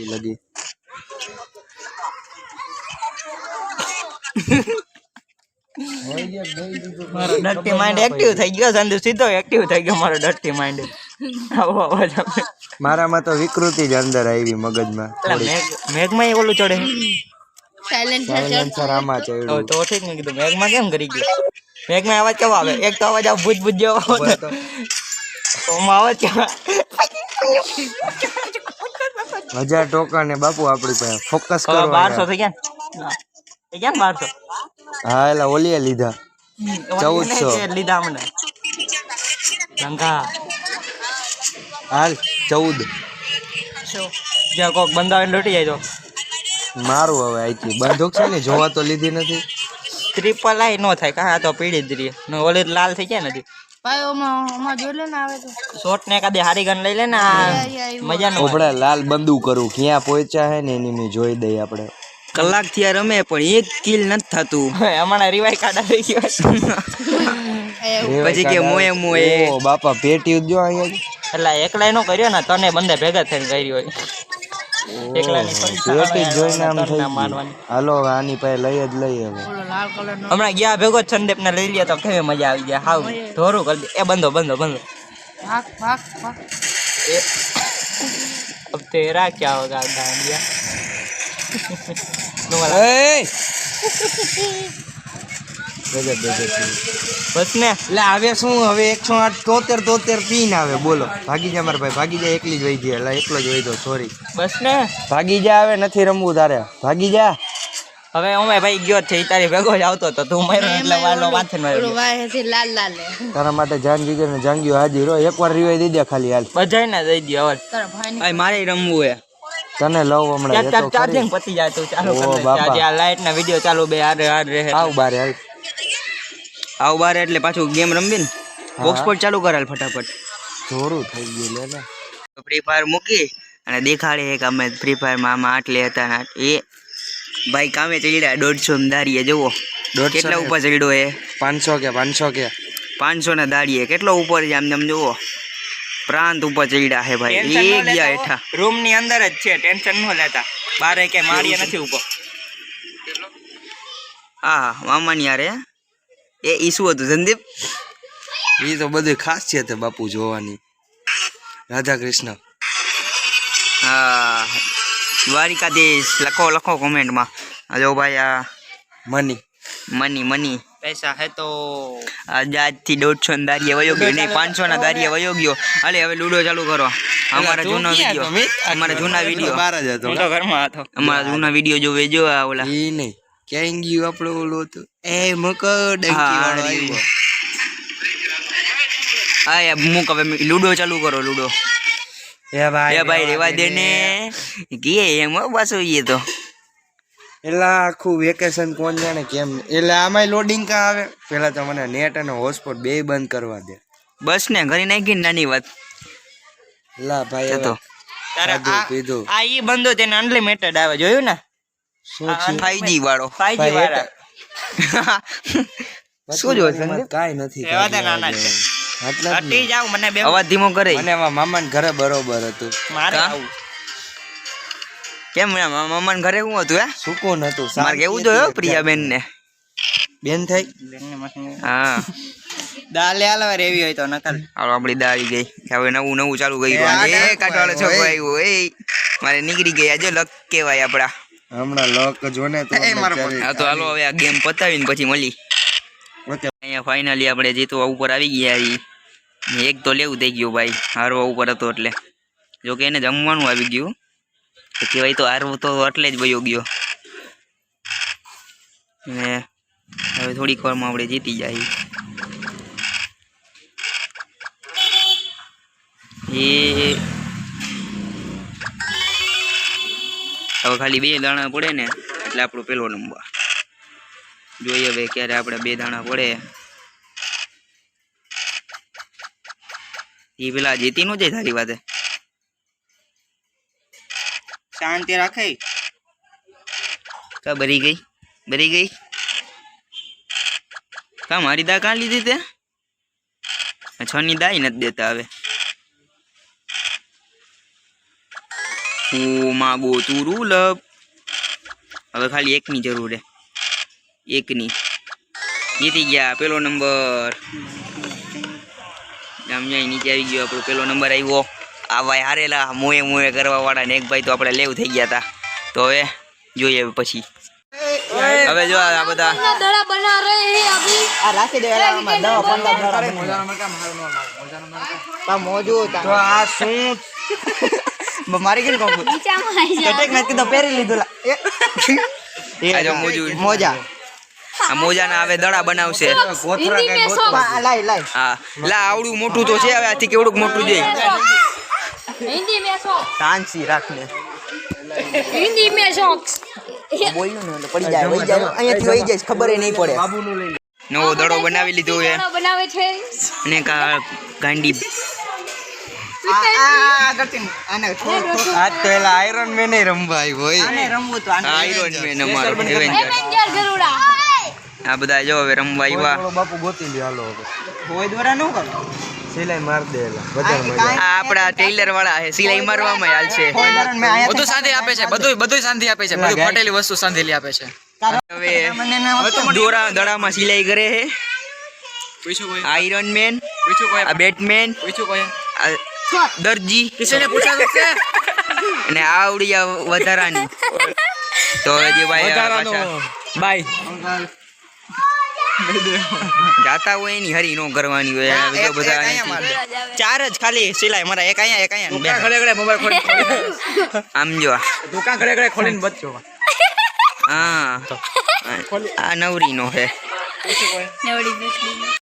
હજી लगी મારો ડર્ટી માઇન્ડ એક્ટિવ થઈ ગયો સંદુ સીધો એક્ટિવ થઈ ગયો મારો ડર્ટી માઇન્ડ આવો અવાજ આવે. મારામાં તો વિકૃતિ જ અંદર આવી મગજમાં. મેઘમાં એ ઓલું ચડે. સાયલેન્સર આમાં તો ચડ્યું તો ઠીક નહીં કીધું મેઘમાં કેમ કરી ગયો? મેઘમાં અવાજ કેવો આવે? એક તો અવાજ આવે ભૂજ ભૂજ જેવો આવે તો ઓમાં અવાજ કેવો હજાર ટોકા ને બાપુ આપડી પાસે. ફોકસ કરો બારસો થઈ ગયા? થઈ ગયા બારસો? હા એટલે ઓલીએ લીધા. ચૌદસો. લીધા અમને. લંકા. હાલ ચૌદ. જ્યાં કોક બંધાવીને લૂટી જાય તો? મારું હવે આઈથી બંદૂક છે ને જોવા તો લીધી નથી. ત્રિપલ આઈ નો થાય કાં? તો પીડી જ રહી. ઓલી લાલ થઈ ગયા નથી ભાઈ ઓમાં ઓમાં જોઈ લે ને આવે તો. શોર્ટ ને એકાદી હારી ગન લઈ લે ને મજા નો ઓપડા લાલ બંદૂક કરું. ક્યાં પહોંચ્યા હે ને એની મેં જોઈ દઈ આપણે. કલાકથી રમે પણ એક કિલ નથી થતું. હમણાં રિવાઈ કાઢા થઈ ગયો પછી કે મોએ મોએ. બાપા પેટી જો અહીંયા એટલે એકલા નો કર્યો ને તને બંને ભેગા થઈને કર્યો હોય. હાલો હવે આની પાસે લઈ જ લઈ હવે ઓલો લાલ કલર નો હમણાં ગયા ભેગો સંદેપ ને લઈ લે તો કેવી મજા આવી જાય હાવ ધોરું કરી દે એ બંધો બંધો બંધો ભાગ ભાગ ભાગ એ अब तेरा क्या होगा गांडिया तुम्हारा એય! બસ ને એટલે હવે શું? હવે એકસો આઠ તોતેર તોતેર પીન આવે. બોલો. ભાગી જાય મારા ભાઈ ભાગી જાય એકલી જ વહી ગઈ. એટલે એકલો જ વહી દો સોરી બસ ને. ભાગી જા હવે નથી રમવું તારે. ભાગી જા. હવે અમે ભાઈ ગયો છે તારી ભેગો જ આવતો તો તું મર્યો એટલે વાલો માથે માર્યો લાલ લાલ. તારા માટે જાન જીગર ને જાંગીઓ હાજી રો એકવાર રીવાઈ દઈ દે ખાલી હાલ. બજાય ને દઈ દે હવે ભાઈ મારે રમવું હે. તને લવ હમણાં ચાર્જિંગ પતી જાય તો ચાલુ કરી આ લાઈટ ના વિડિયો ચાલુ બે આરે આરે રે આવ બારે હાલ. આવ બાર એટલે પાછું ગેમ રમવી ને બોક્સપોટ ચાલુ કરાલ ફટાફટ. જોરું થઈ ગયું લે ને. ફ્રી ફાયર મૂકી અને દેખાડે એક અમે ફ્રી ફાયરમાં આમાં આટલે હતા ને એ ભાઈ કામે ચડ્યા દોઢસો ને દાડીએ જુઓ. કેટલા ઉપર ચડ્યો એ? પાંચસો કે પાંચસો કે. પાંચસો ને દાડીએ. કેટલો ઉપર છે આમ તેમ જુઓ. પ્રાંત ઉપર ચડ્યા હે ભાઈ. એ ગયા હેઠા. રૂમની અંદર જ છે ટેન્શન ન લેતા. બારે કે મારીએ નથી ઉપર. હા મામાની યારે એ ઈસુ હતું સંદીપ? એ તો બધું ખાસિયત છે બાપુ જોવાની. રાધા કૃષ્ણ હા. દ્વારિકાધીશ લખો લખો કોમેન્ટમાં. આ ભાઈ આ મની. Money money. પૈસા હે તો આજથી દોઢસો ના દારીએ વયો ગયો નહીં પાંચસો ના દારીએ વયો ગયો. અલે હવે લૂડો ચાલુ કરો. અમારા જૂનો વીડિયો. અમારા જૂના વીડિયો. બાર જ હતો અમારા જૂના વીડિયો જો વેજો આ ઓલા ઈ નહીં. ક્યાં ગયું આપણું ઓલું હતું એ મકો ડંકી હા, યાર મૂક હવે લૂડો ચાલુ કરો લૂડો. એ ભાઈ એ ભાઈ રેવા દે ને કે એમ પાછો એ તો. એટલે આખું વેકેશન કોણ જાણે કેમ? એટલે આમાંય લોડિંગ કા આવે? પેલા તો મને નેટ અને હોટસ્પોટ બે બંધ કરવા દે. બસ ને ઘરે નાખી ને નાની વાત. લા ભાઈ એ તો. તારા આ ઈ બંધો તેને અનલિમિટેડ આવે જોયું ને? શું છે? ફાઈવ વાળો. 5G ભાઈ, શું જોવે છે એમાં નથી રહેવા નાના છે. જેવું. આટલા જ હટી જાવ મને બે અવાજ ધીમો કરે. મને એમાં ઘરે બરોબર હતું. મારે? આવું. કેમ મમ્મા ઘરે શું હતું હે? સુકૂન હતું મારે કેવું તો પ્રિયાબેન ને બેન થઈ? બેનને માથે- હા. દાલે હાલવા એવી હોય તો નકલ હાલો આપણી દાળી ગઈ. હવે નવું નવું ચાલુ ગયું એ કાઢો છોકરો આવ્યો, આવ્યો એ. મારે નીકળી ગયા જો લક કેવાય આપડા હમણાં લોક જો ને તો હા તો હાલો હવે આ ગેમ પતાવીને પછી મળી ઓકે. અહીંયા ફાઇનલી આપણે જીતવા ઉપર આવી ગયા એ એક તો લેવું થઈ ગયું ભાઈ હારવા ઉપર હતો એટલે. જો કે એને જમવાનું આવી ગયું. પછી ભાઈ તો હારવો તો એટલે જ ભયો ગયો. ને હવે થોડીક વારમાં આપણે જીતી જાય. એ હવે ખાલી બે દાણા પડે ને એટલે આપણો પેલો નંબર. જોઈએ હવે ક્યારે આપણે બે દાણા પડે. એ પેલા જીતી નું જાય તારી વાતે? શાંતિ રાખે. કા બરી ગઈ? બરી ગઈ? કા મારી દા કાં લીધી તે? છ ની દાઈ નથી દેતા હવે. હું માગો તુરુ લભ હવે ખાલી એકની જરૂર છે. એકની. જીતી ગયા પેલો નંબર જામજાઈ નીચે આવી ગયો આપણો પેલો નંબર આવ્યો. આ ભાઈ હારેલા મોએ મોએ કરવા વાળા ને એક ભાઈ તો આપણે લેવ થઈ ગયા હતા તો હવે જોઈએ પછી. હવે જો આ બધા હે મોજુ તા આ શું? મારી કેમ કોકુ કટેક નથી તો પહેરી લીધું એ જો મોજું મોજા આ મોજાના હવે દડા બનાવશે કોથરા કે કોથરા લાઈ લાઈ લા આવડું મોટું તો છે હવે આથી કેવડું મોટું છે હિન્દી મે શોખ તાંસી રાખને હિન્દી મે શોખ બોલ્યું ને પડી જાય વહી જાય અહીંયાથી વહી જાય ખબર નહીં પડે બાબુનું લઈ નવો દડો બનાવી લીધો છે બનાવે છે અને ગાંડી આજ તો એલા આયરન મેન રમવા આવ્યો હોય આયરન મેન અમારો આ બધા જો હવે રમવા આવ્યા બાપુ ગોતી લ્યો હાલો હોય દ્વારા ન કરો સિલાઈ માર દે ટેલર વાળા છે. સિલાઈ મારવામાં બધું શાંતિ આપે છે બધું બધું શાંતિ આપે છે બધું ફટેલી વસ્તુ શાંતિ આપે છે. હવે. દોરા દડામાં સિલાઈ કરે છે. આયરન મેન આ બેટમેન દરજી. કિશને પૂછાતું છે? અને આ આવડી આ વધારાની. તો હજી ભાઈ વધારાનો. બાય. જાતા હોય એની હરી નો કરવાની હોય. બીજો બધા. ચાર જ ખાલી સિલાઈ. મારા એક અહીંયા એક અહીંયા. બે ઘડે ઘડે મોબાઈલ ખોલી આમ જો દુકાન ઘડે ઘડે ખોલીને બચજો હા. આ નવરી નો હે નવરી બેસડી.